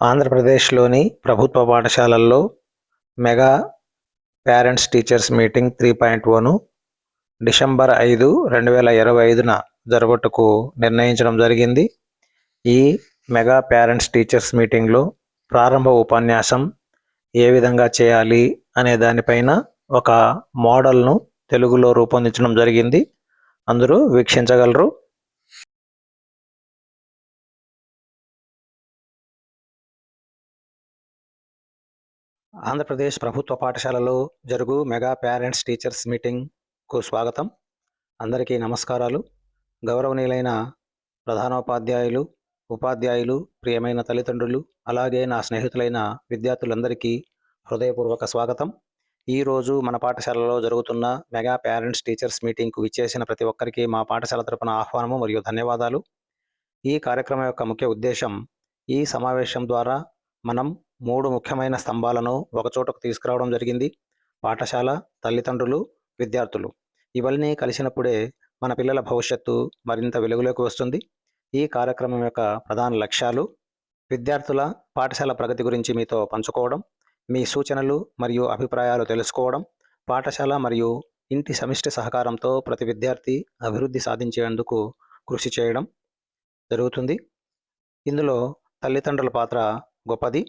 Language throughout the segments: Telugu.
ఆంధ్రప్రదేశ్లోని ప్రభుత్వ పాఠశాలల్లో mega parents teachers meeting three point own December ఐదు రెండు వేల ఇరవై ఐదున జరగటకు నిర్ణయించడం జరిగింది. ఈ మెగా పేరెంట్స్ టీచర్స్ మీటింగ్లో ప్రారంభ ఉపన్యాసం ఏ విధంగా చేయాలి అనే దానిపైన ఒక మోడల్ను తెలుగులో రూపొందించడం జరిగింది. అందరూ వీక్షించగలరు. ఆంధ్రప్రదేశ్ ప్రభుత్వ పాఠశాలలో జరుగు మెగా పేరెంట్స్ టీచర్స్ మీటింగ్కు స్వాగతం. అందరికీ నమస్కారాలు. గౌరవనీయులైన ప్రధానోపాధ్యాయులు ఉపాధ్యాయులు ప్రియమైన తల్లిదండ్రులు అలాగే నా స్నేహితులైన విద్యార్థులందరికీ హృదయపూర్వక స్వాగతం. ఈరోజు మన పాఠశాలలో జరుగుతున్న మెగా పేరెంట్స్ టీచర్స్ మీటింగ్కు విచ్చేసిన ప్రతి ఒక్కరికి మా పాఠశాల తరపున ఆహ్వానము మరియు ధన్యవాదాలు. ఈ కార్యక్రమం యొక్క ముఖ్య ఉద్దేశం ఈ సమావేశం ద్వారా మనం మూడు ముఖ్యమైన స్తంభాలను ఒకచోటకు తీసుకురావడం జరిగింది. పాఠశాల తల్లిదండ్రులు విద్యార్థులు. ఇవన్నీ కలిసినప్పుడే మన పిల్లల భవిష్యత్తు మరింత వెలుగులోకి వస్తుంది. ఈ కార్యక్రమం యొక్క ప్రధాన లక్ష్యాలు విద్యార్థుల పాఠశాల ప్రగతి గురించి మీతో పంచుకోవడం మీ సూచనలు మరియు అభిప్రాయాలు తెలుసుకోవడం పాఠశాల మరియు ఇంటి సమిష్టి సహకారంతో ప్రతి విద్యార్థి అభివృద్ధి సాధించేందుకు కృషి చేయడం జరుగుతుంది. ఇందులో తల్లిదండ్రుల పాత్ర గొప్పది.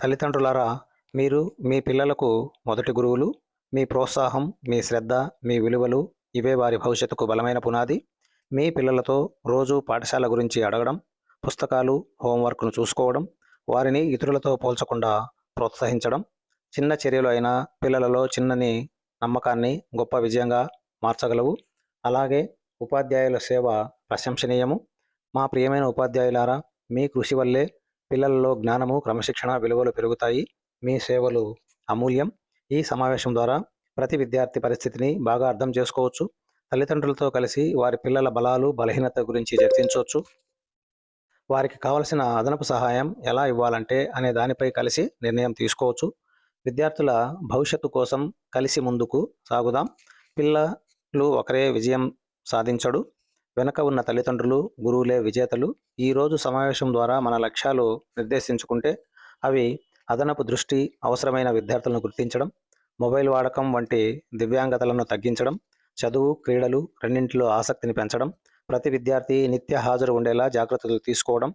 తల్లిదండ్రులారా మీరు మీ పిల్లలకు మొదటి గురువులు. మీ ప్రోత్సాహం మీ శ్రద్ధ మీ విలువలు ఇవే వారి భవిష్యత్తుకు బలమైన పునాది. మీ పిల్లలతో రోజు పాఠశాల గురించి అడగడం పుస్తకాలు హోంవర్క్ను చూసుకోవడం వారిని ఇతరులతో పోల్చకుండా ప్రోత్సహించడం. చిన్న చర్యలు అయినా పిల్లలలో చిన్నని నమ్మకాన్ని గొప్ప విజయంగా మార్చగలవు. అలాగే ఉపాధ్యాయుల సేవ ప్రశంసనీయము. మా ప్రియమైన ఉపాధ్యాయులారా మీ కృషి వల్లే పిల్లలలో జ్ఞానము క్రమశిక్షణ విలువలు పెరుగుతాయి. మీ సేవలు అమూల్యం. ఈ సమావేశం ద్వారా ప్రతి విద్యార్థి పరిస్థితిని బాగా అర్థం చేసుకోవచ్చు. తల్లిదండ్రులతో కలిసి వారి పిల్లల బలాలు బలహీనత గురించి చర్చించవచ్చు. వారికి కావలసిన అదనపు సహాయం ఎలా ఇవ్వాలంటే అనే దానిపై కలిసి నిర్ణయం తీసుకోవచ్చు. విద్యార్థుల భవిష్యత్తు కోసం కలిసి ముందుకు సాగుదాం. పిల్లలు ఒకరే విజయం సాధించడు. వెనక ఉన్న తల్లిదండ్రులు గురువులే విజేతలు ఈరోజు సమావేశం ద్వారా మన లక్ష్యాలు నిర్దేశించుకుంటే అవి అదనపు దృష్టి అవసరమైన విద్యార్థులను గుర్తించడం మొబైల్ వాడకం వంటి దివ్యాంగతలను తగ్గించడం చదువు క్రీడలు రెండింటిలో ఆసక్తిని పెంచడం ప్రతి విద్యార్థి నిత్య హాజరు ఉండేలా జాగ్రత్తలు తీసుకోవడం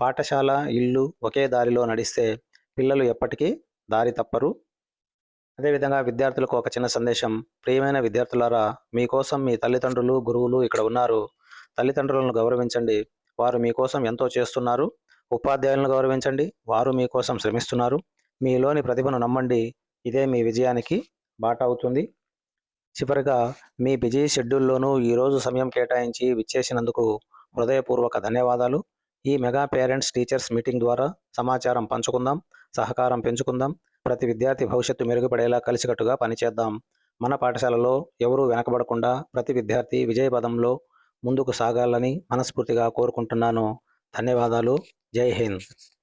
పాఠశాల ఇల్లు ఒకే దారిలో నడిస్తే పిల్లలు ఎప్పటికీ దారి తప్పరు. అదేవిధంగా విద్యార్థులకు ఒక చిన్న సందేశం ప్రియమైన విద్యార్థులారా మీకోసం మీ తల్లిదండ్రులు గురువులు ఇక్కడ ఉన్నారు. తల్లిదండ్రులను గౌరవించండి. వారు మీకోసం ఎంతో చేస్తున్నారు. ఉపాధ్యాయులను గౌరవించండి. వారు మీకోసం శ్రమిస్తున్నారు. మీలోని ప్రతిభను నమ్మండి. ఇదే మీ విజయానికి బాట అవుతుంది. చివరిగా మీ బిజీ షెడ్యూల్లోనూ ఈరోజు సమయం కేటాయించి విచ్చేసినందుకు హృదయపూర్వక ధన్యవాదాలు. ఈ మెగా పేరెంట్స్ టీచర్స్ మీటింగ్ ద్వారా సమాచారం పంచుకుందాం సహకారం పెంచుకుందాం. ప్రతి విద్యార్థి భవిష్యత్తు మెరుగుపడేలా కలిసికట్టుగా పనిచేద్దాం. మన పాఠశాలలో ఎవరూ వెనకబడకుండా ప్రతి విద్యార్థి విజయపదంలో ముందుకు సాగాలని మనస్ఫూర్తిగా కోరుకుంటున్నాను. ధన్యవాదాలు. జై హింద్.